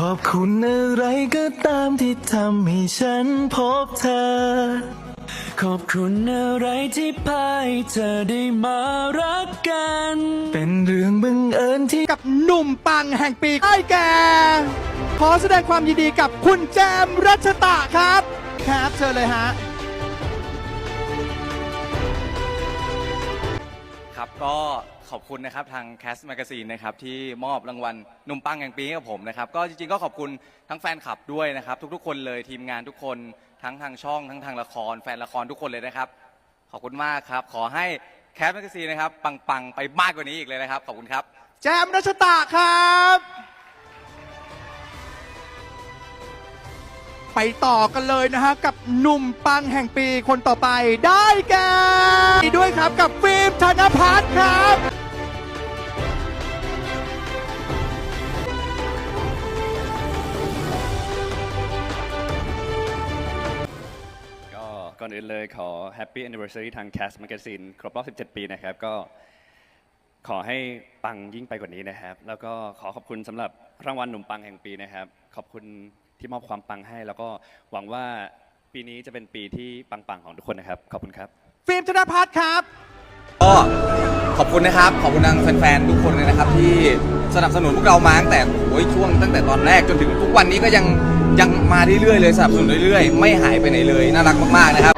ขอบคุณอะไรก็ตามที่ทำให้ฉันพบเธอ ขอบคุณอะไรที่พาให้เธอได้มารักกัน เป็นเรื่องบังเอิญที่กับหนุ่มปังแห่งปีไอ้แก่ ขอแสดงความยินดีกับคุณแจมรัชตะครับ ครับเชิญเลยฮะ ครับก็ขอบคุณนะครับทาง Cast Magazine นะครับที่มอบรางวัลหนุ่มปังแห่งปีให้กับผมนะครับก็จริงๆก็ขอบคุณทั้งแฟนคลับด้วยนะครับ ทุกๆ คนเลยทีมงานทุกคนทั้งทางช่อง ทั้งทางละคร แฟนละครทุกคนเลยนะครับ ขอบคุณมากครับ ขอให้ Cast Magazine นะครับปังๆ ไปมากกว่านี้อีกเลยนะครับ ขอบคุณครับ แจมรัชตะครับ ไปต่อกันเลยนะฮะกับหนุ่มปังแห่งปีคนต่อไปได้แก่ ด้วยครับกับฟิล์มธนพัฒน์ครับ ก็ก่อนอื่นเลยขอ Happy Anniversary ทาง Cast Magazine ครบรอบ 17 ปีนะครับ ก็ขอให้ปังยิ่งไปกว่านี้นะครับ แล้วก็ขอขอบคุณสำหรับรางวัลหนุ่มปังแห่งปีนะครับ ขอบคุณที่มอบความปังให้ แล้วก็หวังว่าปีนี้จะเป็นปีที่ปังๆของทุกคนนะครับ ขอบคุณครับ ฟิล์มธนพัฒน์ครับ ก็ขอบคุณนะครับ ขอบคุณทางแฟนๆทุกคนเลยนะครับ ที่สนับสนุนพวกเรามาตั้งแต่โอ้ยช่วงตั้งแต่ตอนแรกจนถึงทุกวันนี้ก็ยังยังมาเรื่อยๆเลยสนับสนุนเรื่อยๆ ไม่หายไปไหนเลยน่ารักมากๆนะครับ